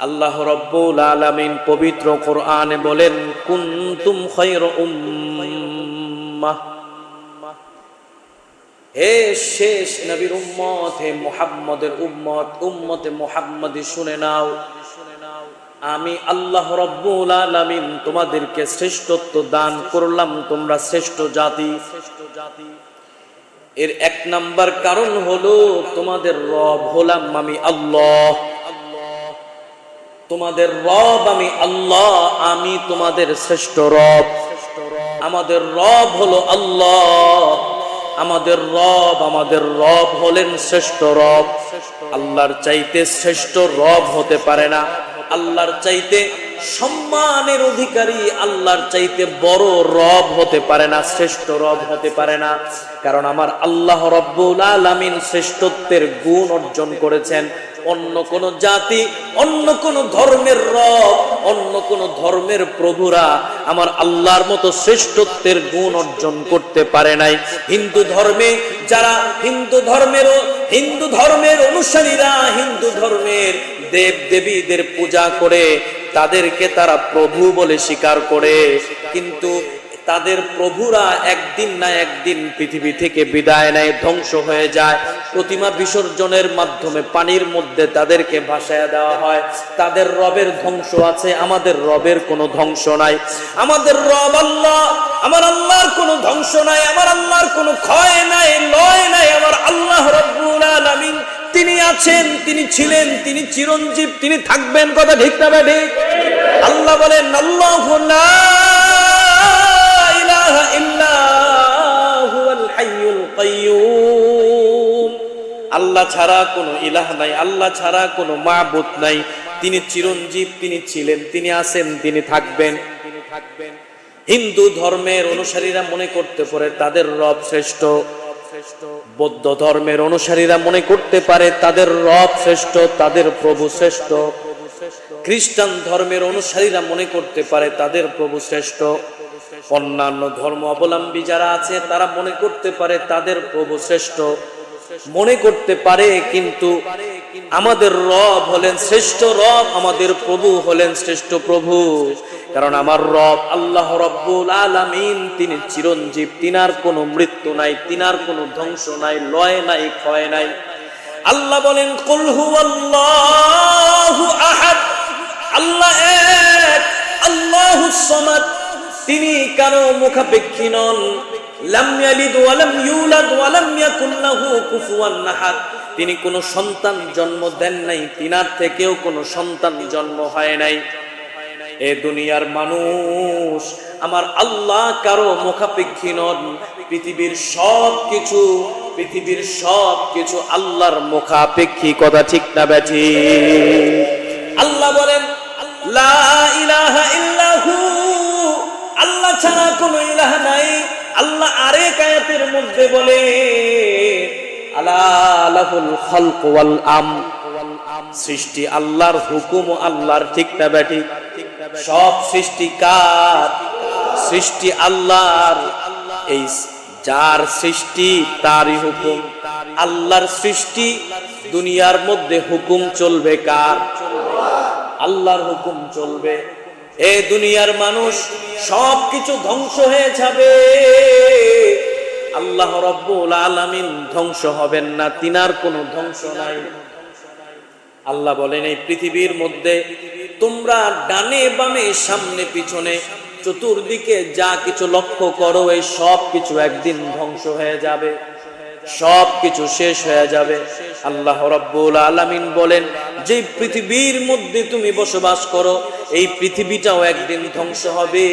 আল্লাহ রব্বুল আলামিন পবিত্র কোরআনে বলেন, কুনতুম খায়র উম্মাহ। হে শেষ নবীর উম্মত, হে মুহাম্মদের উম্মত, উম্মতে মুহাম্মদি শুনে নাও। আমি আল্লাহ রব্বুল আলামিন তোমাদেরকে শ্রেষ্ঠত্ব দান করলাম, তোমরা শ্রেষ্ঠ জাতি। শ্রেষ্ঠ জাতি এর এক নাম্বার কারণ হলো তোমাদের রব হলাম আমি আল্লাহ। তোমাদের রব আমি আল্লাহ, আমি তোমাদের শ্রেষ্ঠ রব। আমাদের রব হলো আল্লাহ, আমাদের রব আমাদের রব হলেন শ্রেষ্ঠ রব। আল্লাহর চাইতে শ্রেষ্ঠ রব হতে পারে না। আল্লাহর চাইতে সম্মানের অধিকারী আল্লাহর চাইতে বড় রব হতে পারে না, শ্রেষ্ঠ রব হতে পারে না। কারণ আমার আল্লাহ রব্বুল আলামিন শ্রেষ্ঠত্বের গুণ অর্জন করেছেন। অন্য কোন জাতি, অন্য কোন ধর্মের রব, অন্য কোন ধর্মের প্রভুরা আমার আল্লাহর মতো শ্রেষ্ঠত্বের গুণ অর্জন করতে পারে নাই। হিন্দু ধর্মে যারা হিন্দু ধর্মের হিন্দু ধর্মের অনুসারীরা হিন্দু ধর্মের দেব দেবীদের পূজা করে তাদেরকে তারা প্রভু বলে স্বীকার করে। কিন্তু তাদের প্রভুরা একদিন না একদিন পৃথিবী থেকে বিদায় নেয়, ধ্বংস হয়ে যায়। প্রতিমা বিসর্জনের মাধ্যমে পানির মধ্যে তাদেরকে ভাসায় দেওয়া হয়। তাদের রবের ধ্বংস আছে, আমাদের রবের কোনো ধ্বংস নাই। আমাদের রব আল্লাহ, আমার আল্লাহর কোনো ধ্বংস নাই, আমার আল্লাহর কোনো ক্ষয় নাই, লয় নাই, আমার আল্লাহ রব্বুল আলামিন তিনি আছেন, তিনি ছিলেন, তিনি চিরঞ্জীব, তিনি থাকবেন, কথা ঠিক না বে ঠিক? আল্লাহ বলেন, আল্লাহ আল্লাহ ছাড়া কোনো ইলাহ নাই, আল্লাহ ছাড়া কোনো মাবুদ নাই। তিনি চিরঞ্জীব, তিনি ছিলেন, তিনি আছেন তিনি থাকবেন তিনি থাকবেন। হিন্দু ধর্মের অনুসারীরা মনে করতে পারে তাদের রব শ্রেষ্ঠ। বৌদ্ধ ধর্মের অনুসারীরা মনে করতে পারে তাদের রব শ্রেষ্ঠ তাদের প্রভু শ্রেষ্ঠ। খ্রিস্টান ধর্মের অনুসারীরা মনে করতে পারে তাদের প্রভু শ্রেষ্ঠ। অন্যান্য ধর্ম অবলম্বী যারা আছে তারা মনে করতে পারে তাদের প্রভু শ্রেষ্ঠ। মনে করতে পারে কিন্তু আমাদের রব হলেন শ্রেষ্ঠ রব, আমাদের প্রভু হলেন শ্রেষ্ঠ প্রভু। কারণ আমার রব আল্লাহ রব্বুল আলামিন, তিনি চিরঞ্জীব, তিনার কোনো মৃত্যু নাই, তিনার কোনো ধ্বংস নাই, লয় নাই, ক্ষয় নাই। আল্লাহ বলেন, কুল হুয়াল্লাহু আহাদ। আল্লাহ এক, আল্লাহু সামাদ। তিনি কারও মুখাপেক্ষী নন। লাম ইয়ালিদ ওয়া লাম ইউলাদ ওয়া লাম ইয়াকুল লাহু কুফুয়ান আহাদ। তিনি কোনো সন্তান জন্ম দেন নাই, তিনার থেকেও কোনো সন্তান জন্ম হয় নাই। এ দুনিয়ার মানুষ, আমার আল্লাহ কারও মুখাপেক্ষী নন। পৃথিবীর সব কিছু পৃথিবীর সব কিছু আল্লাহর মুখাপেক্ষী, কথা ঠিক না ব্যাঠি আল্লাহ বলেন আল্লাহ ছাড়া কোনো ইলাহ নাই। আল্লাহ আরেক আয়াতের মধ্যে বলে সৃষ্টি আল্লাহর হুকুম ও আল্লাহর ঠিক না ব্যাটি সব সৃষ্টি কার সৃষ্টি আল্লাহর। এই যার সৃষ্টি, তারই হুকুম। আল্লাহর সৃষ্টি, দুনিয়ার মধ্যে হুকুম চলবে কার? আল্লাহর হুকুম চলবে। এ দুনিয়ার মানুষ সব কিছু ধ্বংস হয়ে যাবে। আল্লাহ রব্বুল আলামিন ধ্বংস হবেন না, তিনার কোনো ধ্বংস নাই। আল্লাহ বলেন, এই পৃথিবীর মধ্যে তোমরা ডানে বামে, সামনে পিছনে, চতুর্দিকে যা কিছু লক্ষ্য করো, এই সব কিছু একদিন ধ্বংস হয়ে যাবে। সব কিছু শেষ হয়ে যাবে। আল্লাহ রব্বুল আলামিন বলেন যে পৃথিবীর মধ্যে তুমি বসবাস করো, এই পৃথিবীটাও একদিন ধ্বংস হবে।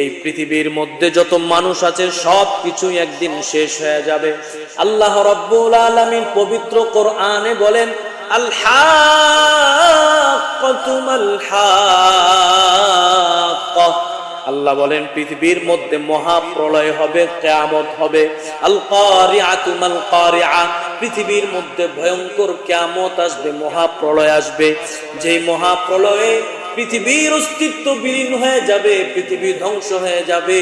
এই পৃথিবীর মধ্যে যত মানুষ আছে, সব কিছুই একদিন শেষ হয়ে যাবে। আল্লাহ রব্বুল আলামিন পবিত্র কোরআনে বলেন আল হাক্কাতুমাল হাক্কা আল্লাহ বলেন, পৃথিবীর মধ্যে মহাপ্রলয় হবে, কেয়ামত হবে। পৃথিবীর মধ্যে ভয়ঙ্কর কেয়ামত আসবে, মহাপ্রলয় আসবে। যেই মহাপ্রলয়ে পৃথিবীর অস্তিত্ব বিলীন হয়ে যাবে, পৃথিবী ধ্বংস হয়ে যাবে।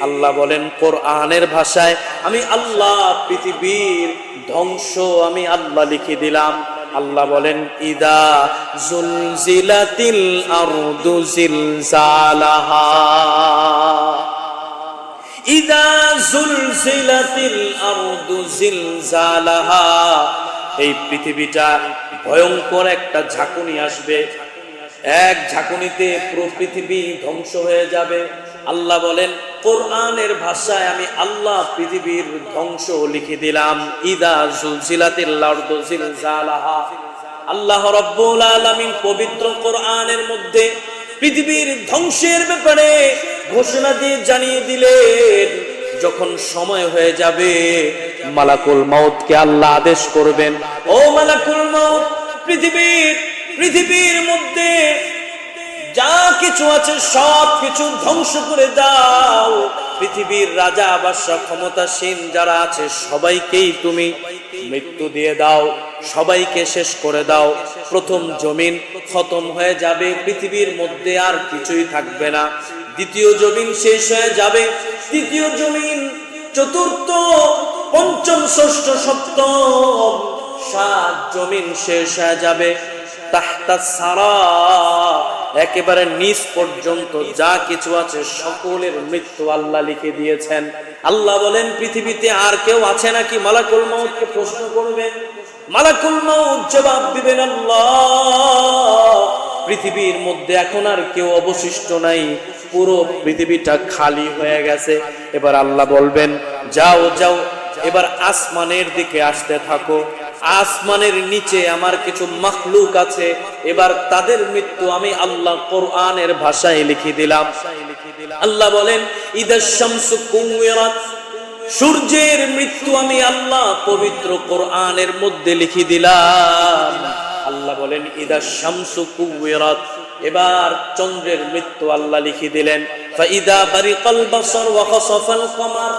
আল্লাহ বলেন, কোরআনের ভাষায় আমি আল্লাহ পৃথিবীর ধ্বংস আমি আল্লাহ লিখে দিলাম। আল্লাহ বলেন, ইদা জুলজিলাতিল আরদু জিলজালাহা। ইদা জুলজিলাতিল আরদু জিলজালাহা। এই পৃথিবীটা ভয়ঙ্কর একটা ঝাঁকুনি আসবে। এক ঝাঁকুনিতে পুরো পৃথিবী ধ্বংস হয়ে যাবে। আল্লাহ বলেন, কোরআনের ভাষায় আমি আল্লাহ পৃথিবীর ধ্বংস লিখে দিলাম। ইদা জিলজালাহা। আল্লাহ রব্বুল আলামিন পবিত্র কোরআনের মধ্যে পৃথিবীর ধ্বংসের ব্যাপারে ঘোষণা দিয়ে জানিয়ে দিলেন, যখন সময় হয়ে যাবে, মালাকুল মাউতকে আল্লাহ আদেশ করবেন। ও মালাকুল মাউত, পৃথিবীর পৃথিবীর মধ্যে যা কিছু আছে সব কিছু ধ্বংস করে দাও। পৃথিবীর রাজা বাদশাহ ক্ষমতাসীন যারা আছে, সবাইকেই তুমি মৃত্যু দিয়ে দাও, সবাইকে শেষ করে দাও। প্রথম জমিন খতম হয়ে যাবে, পৃথিবীর মধ্যে আর কিছুই থাকবে না। দ্বিতীয় জমিন শেষ হয়ে যাবে, তৃতীয় জমিন চতুর্থ, পঞ্চম, ষষ্ঠ, সপ্তম, সাত জমিন শেষ হয়ে যাবে। একেবারে নিচ পর্যন্ত যা কিছু আছে সকলের মৃত্যু আল্লাহ লিখে দিয়েছেন। আল্লাহ বলেন, পৃথিবীতে আর কেউ আছে নাকি? মালাকুল মাউতকে প্রশ্ন করবেন মালাকুল মাউত জবাব দিবেন, আল্লাহ। পৃথিবীর মধ্যে এখন আর কেউ অবশিষ্ট নাই। পুরো পৃথিবীটা খালি হয়ে গেছে। এবার আল্লাহ বলবেন, যাও যাও, এবার আসমানের দিকে আসতে থাকো। আসমানের নিচে আমার কিছু মখলুক আছে। এবার তাদের মৃত্যু আমি আল্লাহ কোরআনের ভাষায় লিখে দিলাম। আল্লাহ বলেন ইদাশ শামসু কুওয়ারাত সূর্যের মৃত্যু আমি আল্লাহ পবিত্র কোরআনের মধ্যে লিখে দিলাম। আল্লাহ বলেন ইদাশ শামসু কুওয়ারাত এবার চন্দ্রের মৃত্যু আল্লাহ লিখে দিলেন ফাইদা বারিকাল বাসর ওয়া কমার।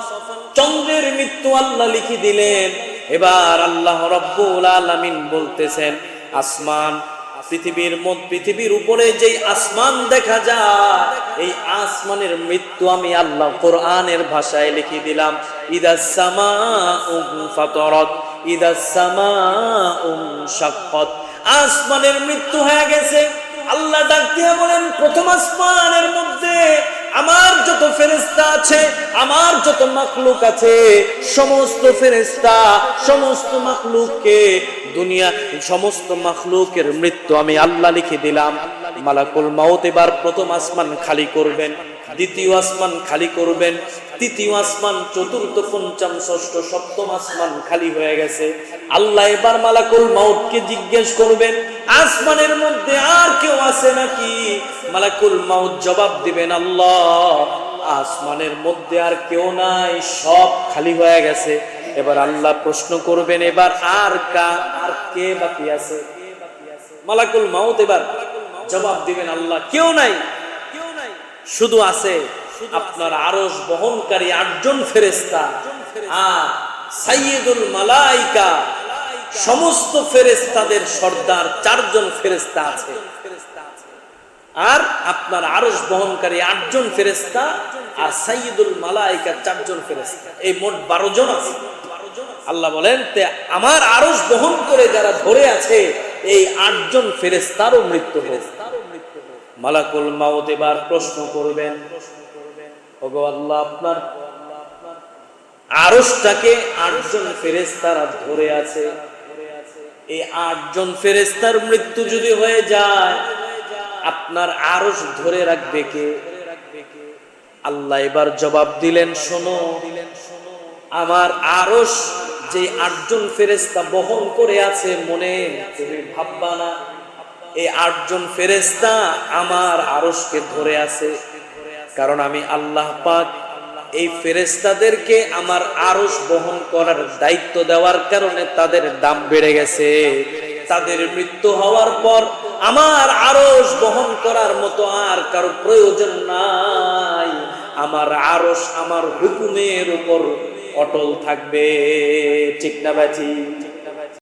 চন্দ্রের মৃত্যু আল্লাহ লিখে দিলেন এবার আল্লাহ রব্বুল আলামিন বলতেছেন, আসমান, পৃথিবীর পৃথিবীর উপরে যেই আসমান দেখা যায়, এই আসমানের মৃত্যু আমি আল্লাহ কোরআনের ভাষায় লিখে দিলাম ইদা সামা ফাতরত ইদা সামা শাক্কত। আসমানের মৃত্যু হয়ে গেছে। আল্লাহ ডাক দিয়ে বলেন, প্রথম আসমানের মধ্যে আমার আছে, আমার যত মাখলুক আছে, সমস্ত ফেরেস্তা সমস্ত মাখলুককে দুনিয়া, সমস্ত মাখলুকের মৃত্যু আমি আল্লাহ লিখে দিলাম। মালাকুল মাউত এবার প্রথম আসমান খালি করবেন, দ্বিতীয় আসমান খালি করবেন, তৃতীয় আসমান, চতুর্থ, পঞ্চম, ষষ্ঠ, সপ্তম আসমান খালি হয়ে গেছে। আল্লাহ এবার মালাকুল মাউতকে জিজ্ঞেস করবেন, আসমানের মধ্যে আর কেউ আছে নাকি? মালাকুল মাউত জবাব দিবেন, আল্লাহ আসমানের মধ্যে আর কেউ নাই, সব খালি হয়ে গেছে। এবার আল্লাহ প্রশ্ন করবেন, এবার আর কা, আর কে বাকি আছে? মালাকুল মাউত এবার জবাব দিবেন, আল্লাহ কেউ নাই। কেউ নাই শুধু আছে আপনার আরস বহনকারী আটজন ফেরেস্তা আর সাইয়দুল মালাইকা। সমস্ত ফেরেস্তাদের সর্দার চারজন ফেরেস্তা আছে। আর আপনার আরস বহনকারী আটজন ফেরেস্তা আর সাইয়দুল মালাইকা চারজন ফেরেস্তা এই মোট বারো জন আছে। আল্লাহ বলেন আমার আরস বহন করে যারা ধরে আছে, এই আটজন ফেরেস্তারও মৃত্যু হোক মালাকুল মাউত এবার প্রশ্ন করবেন আল্লাহ, আপনার আরসটাকে আটজন ফেরেস্তারা ধরে আছে। এই আটজন ফেরেস্তার মৃত্যু যদি হয়ে যায় আপনার আরস ধরে রাখবে কে? আল্লাহ এবার জবাব দিলেন, শোনো, আমার আরস যে আটজন ফেরেস্তা বহন করে আছে, মনে তুমি ভাববা না, এই আটজন ফেরেস্তা আমার আরসকে ধরে আছে। কারণ আমি আল্লাহ পাক এই ফেরেস্তাদেরকে আমার আরস বহন করার দায়িত্ব দেওয়ার কারণে তাদের দাম বেড়ে গেছে। তাদের মৃত্যু হওয়ার পর আমার আরস বহন করার মতো আর কারও প্রয়োজন নাই। আমার আরস আমার হুকুমের উপর অটল থাকবে। ঠিক না বাজি?